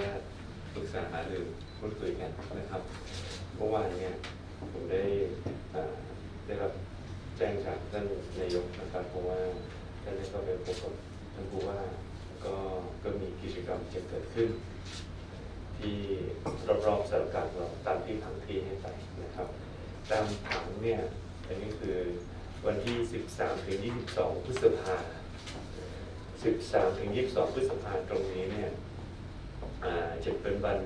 ญาตปรึกษาหารือพูดคุยกันนะครับเมื่อวานเนี่ยผมได้ได้รับแจ้งจากท่านนายกนะครับเพราะว่าท่านได้เข้าไปพบกับท่านผู้ว่าก็ก็มีกิจกรรมจะเกิดขึ้น ที่รอบๆสารการเราตามที่ผังที่ให้ไปนะครับ ตามผังเนี่ยอันนี้คือวันที่ 13ถึง22 พฤษภา13ถึง22 พฤษภาตรงนี้เนี่ย จะเป็นวัน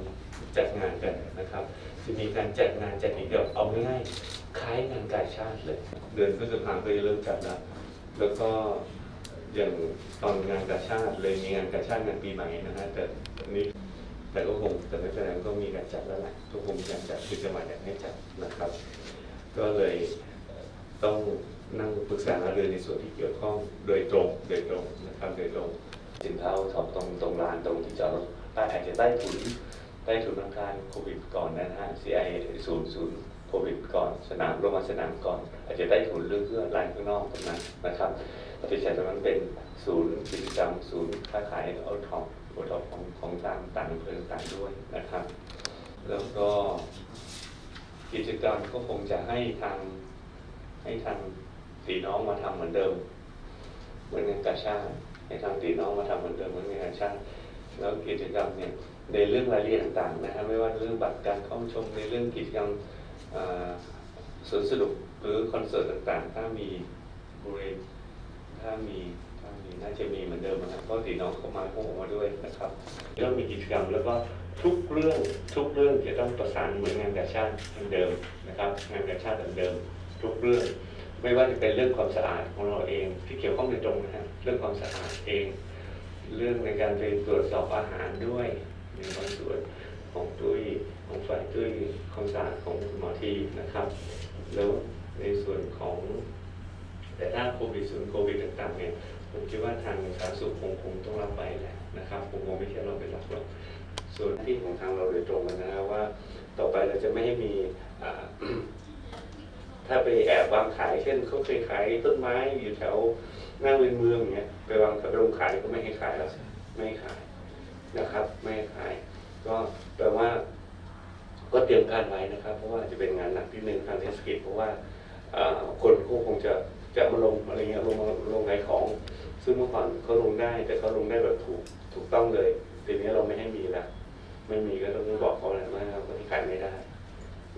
จัดงานกันนะครับ จะมีการจัดงานจัดอีกแบบเอาง่ายๆคล้ายงานกาชาติเลย เดือนพฤษภาก็จะเริ่มจัดแล้วแล้วก็อย่างตอนงานกาชาติเลยมีงานกาชาติงานปีใหม่นะฮะแต่นนี้แต่ก็คงแต่ไม่เป็นไรก็มีการจัดแล้วแหละก็คงมีการจัดคือจังหวัดอยากให้จัดนะครับ ก็เลยต้องนั่งปรึกษาหารือในส่วนที่เกี่ยวข้องโดยตรงโดยตรงนะครับโดยตรงสินค้าโอท็อปตรงตรงลานตรงที่จอดรถ ป้อาจจะใต้ถุนใต้ถุนอาคารโควิดก่อนนะฮะ CI ศูนย์ศูนย์โควิดก่อนสนามโรงพยาบาลสนามก่อน อาจจะใต้ถุนหรือเพื่อลานข้างนอกตรงนั้นนะครับเราจะใช้ตรงนั้นเป็นศูนย์กิจกรรมศูนย์ค้าขายโอทอปโอทอปของของตามต่างอำเภอต่างด้วยนะครับ แล้วก็กิจกรรมก็คงจะให้ทางให้ทางสีน้องมาทำเหมือนเดิม เหมือนงานกาชาติให้ทางตีน้องมาทำเหมือนเดิมเหมือนงานกาชาติ แล้วกิจกรรมเนี่ยในเรื่องรายละเอียดต่างๆนะฮะไม่ว่าเรื่องบัตรการเข้าชมในเรื่องกิจกรรมอ่าสวนสนุกหรือคอนเสิร์ตต่างๆ ถ้ามีบริเวณถ้ามีถ้ามีน่าจะมีเหมือนเดิมนะครับเพราะตีน้องเข้ามาพวกออกมาด้วยนะครับเรื่องมีกิจกรรมแล้วก็ทุกเรื่องทุกเรื่องจะต้องประสานเหมือนงานกาชาติเหมือนเดิมนะครับงานกาชาติเดิม ทุกเรื่อง ไม่ว่าจะเป็นเรื่องความสะอาดของเราเอง ที่เกี่ยวข้องโดยตรงนะฮะเรื่องความสะอาดเอง เรื่องในการไปตรวจสอบอาหารด้วยในบางส่วนของตุ้ยของฝ่ายตุ้ยควาสะอาดของคุณหมอทีนะครับ แล้วในส่วนของแต่ถ้าโควิดศูนย์โควิดต่างๆเนี่ยผมคิดว่าทางสาธารณสุขคงคงต้องรับไปแหละนะครับคงคงไม่ใช่เราเป็นหลักหรอกส่วนที่ของทางเราโดยตรงนะครับว่า ต่อไปเราจะไม่ให้มีถ้าไปแอบวางขายเช่นเขาเคยขายต้นไม้อยู่แถว น้าเวียนเมืองอย่างเงี้ยไปวางแถวโรงขายก็ไม่ให้ขายแล้วไม่ให้ขายนะครับ ไม่ให้ขาย ก็แปลว่า ก็เตรียมการไว้นะครับ เพราะว่าจะเป็นงานหนักที่หนึ่งทางเทศกิจเพราะว่าคนก็คงจะจะมาลงอะไรเงี้ยลงมาลงขายของ ซึ่งเมื่อก่อนเขาลงได้ แต่เขาลงได้แบบถูกถูกต้องเลยทีนี้เราไม่ให้มีแล้วไม่มีก็ต้องบอกเขาเลยว่าเขาที่ขายไม่ได้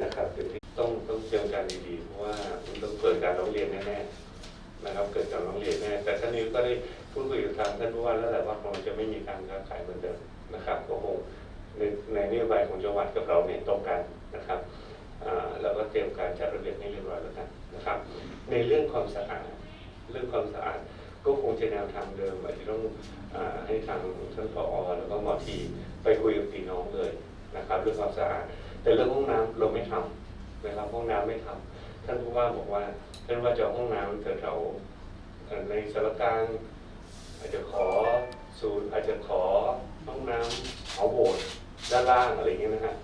นะครับเป็นที่ต้องต้องเตรียมการดีๆเพราะว่ามันต้องเกิดการร้องเรียนแน่ๆ นะครับเกิดการร้องเรียนแน่แต่ท่านนี้ก็ได้พูดคุยกับทางท่านผู้ว่าแล้วแหละว่าเราจะไม่มีการค้าขายเหมือนเดิมนะครับก็คงในในนโยบายของจังหวัดกับเราเนี่ยตรงกันนะครับแล้วก็เตรียมการจัดระเบียบให้เรียบร้อยแล้วกันนะครับ ในเรื่องความสะอาดเรื่องความสะอาดก็คงจะแนวทางเดิมอาจจะต้องอให้ทางท่านผอแล้วก็หมอทีไปคุยกับพี่น้องเลยนะครับเรื่องความสะอาดแต่เรื่องห้องน้ำเราไม่ทำนะครับห้องน้ำไม่ทำ ท่านผู้ว่าบอกว่าท่านว่าจะห้องน้ำแถวๆเอ่อในสารกลางอาจจะขอศูนย์อาจจะขอห้องน้ำเอาโบสถ์ด้านล่างอะไรอย่างเงี้ยนะฮะ